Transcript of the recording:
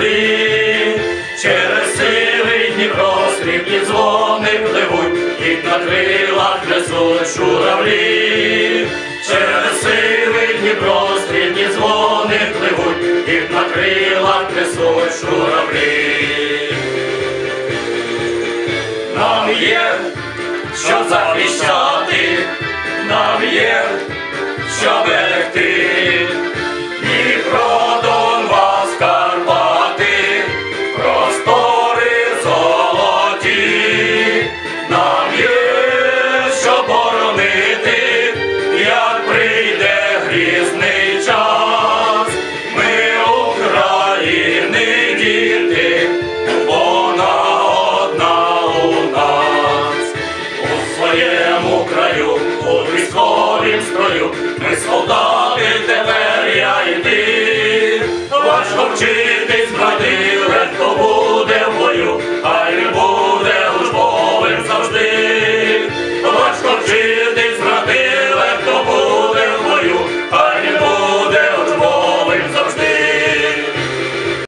землі, через сивий Дніпро срібні дзвони пливуть, їх на крилах несуть журавлі, через сивий Дніпро срібні дзвони пливуть, їх на крилах несуть журавлі. Нам є, що захищати, нам є, що берегти. Краю, у військовім строю, ми солдати тепер я і ти. Важко вчитись брати, легко буде в бою, а й буде службовим завжди. Важко вчитись